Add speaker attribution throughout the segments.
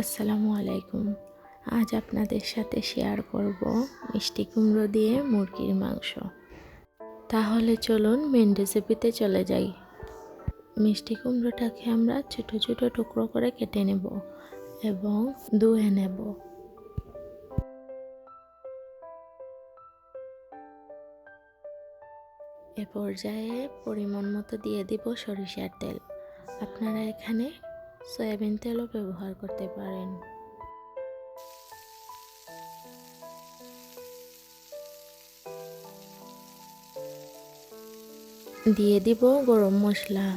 Speaker 1: আসসালামু আলাইকুম। আজ আপনাদের সাথে শেয়ার করব মিষ্টি কুমড়ো দিয়ে মুরগির মাংস। তাহলে চলুন মেন রেসিপিতে চলে যাই। মিষ্টি কুমড়োটাকে আমরা ছোটো ছোটো টুকরো করে কেটে নেব এবং ধুয়ে নেব। এ পর্যায়ে পরিমাণ মতো দিয়ে দিব সরিষার তেল। আপনারা এখানে সয়াবিন তেলও ব্যবহার করতে পারেন। দিয়ে দিব গরম মশলা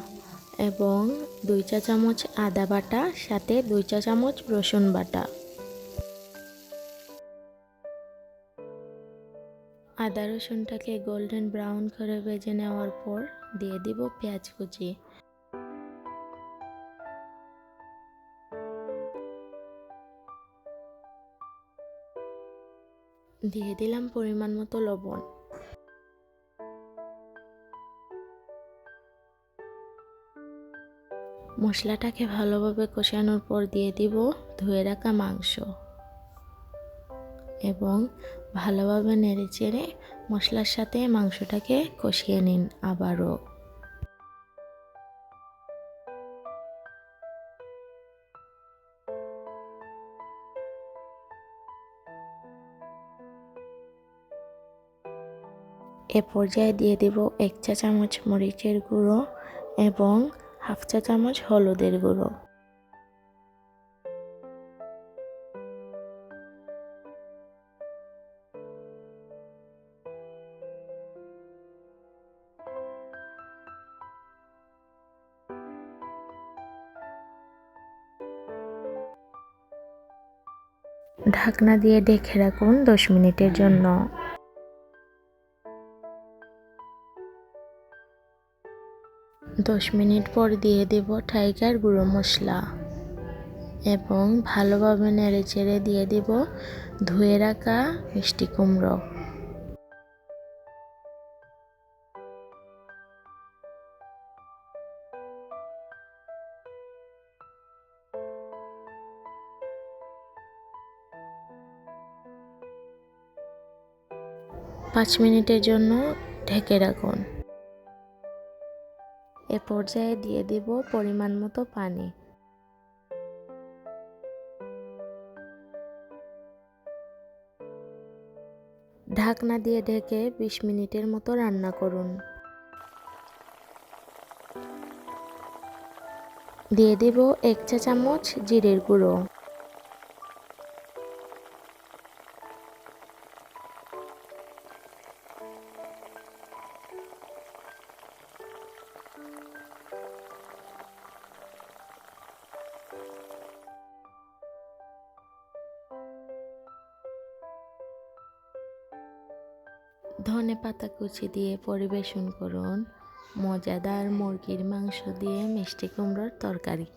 Speaker 1: এবং দুই চা চামচ আদা বাটা, সাথে দুই চা চামচ রসুন বাটা। আদা রসুনটাকে গোল্ডেন ব্রাউন করে ভেজে নেওয়ার পর দিয়ে দিব পেঁয়াজ কুচি। দিয়ে দিলাম পরিমাণ মতো লবণ। মশলাটাকে ভালোভাবে কষানোর পর দিয়ে দিব ধুয়ে রাখা মাংস। এবং ভালোভাবে নেড়ে চেড়ে মশলার সাথে মাংসটাকে কষিয়ে নিন আবারও। এ পর্যায়ে দিয়ে দেব এক চা চামচ মরিচের গুঁড়ো এবং হাফ চা চামচ হলুদের গুঁড়ো। ঢাকনা দিয়ে ঢেকে রাখুন দশ মিনিটের জন্য। দশ মিনিট পর দিয়ে দেব টাইগার গুঁড়ো মশলা এবং ভালোভাবে নেড়ে চেড়ে দিয়ে দেব ধুয়ে রাখা মিষ্টি কুমড়ো। পাঁচ মিনিটের জন্য ঢেকে রাখুন। এ পর্যায়ে দিয়ে দেব পরিমাণ মতো পানি। ঢাকনা দিয়ে ঢেকে বিশ মিনিটের মতো রান্না করুন। দিয়ে দেব এক চা চামচ জিরের গুঁড়ো। ধনে পাতা কুচি দিয়ে পরিবেশন করুন। মজাদার মুরগির মাংস দিয়ে মিষ্টি কুমড়োর তরকারি।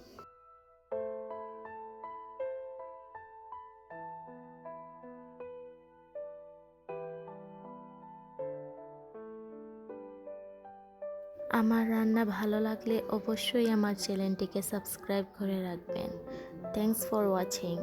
Speaker 1: আমার রান্না ভালো লাগলে অবশ্যই আমার চ্যানেলটিকে সাবস্ক্রাইব করে রাখবেন। Thanks for watching